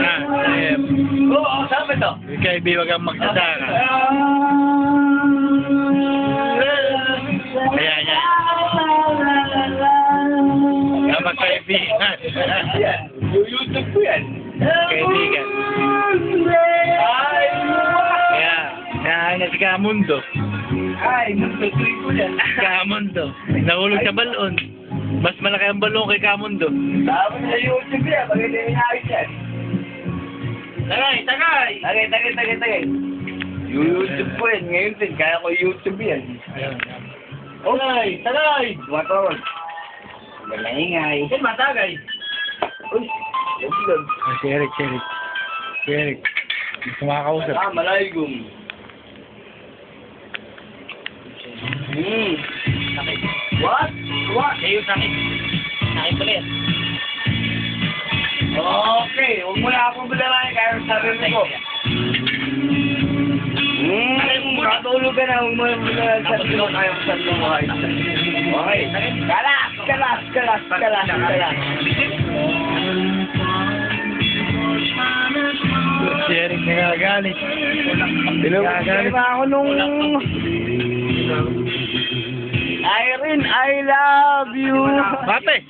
Ah, eh, Oo, sabi to. kaibi, wag kang magsasaka. Ayan, yan. Ang. Yan. Yung YouTube ko yan. Kaibigan. Ay, Kaya, kaya na si Kamundo. ay, nagtutuloy ko yan. Kamundo. Nahulog sa balon. Mas malaki ang balon kay Kamundo. Sabi sa YouTube yan, maganda yung ayos yan. Tagay, tagay! Tagay, tagay, tagay, tagay. YouTube ko yan, ngayon din, kaya ko YouTube yan. Tagay, tagay! Tumatawag. Malangingay. Yan, matagay. Uy, vlog. Ah, si Eric, si Eric. Si Eric. Gusto makakausap. Ah, malaygum. Sa'yo sakit. Sakit ulit. Okay, huwag mo na akong bilalain kaya sabi mo ko. Hmm, matulog ka na, huwag mo na bilalain sa mo kayo sa mo kayo. Okay, kalas, kalas, kalas, kalas, kalas. Si Eric nagagalit. Tinawag na ako nung... Irene, I love you. Mate!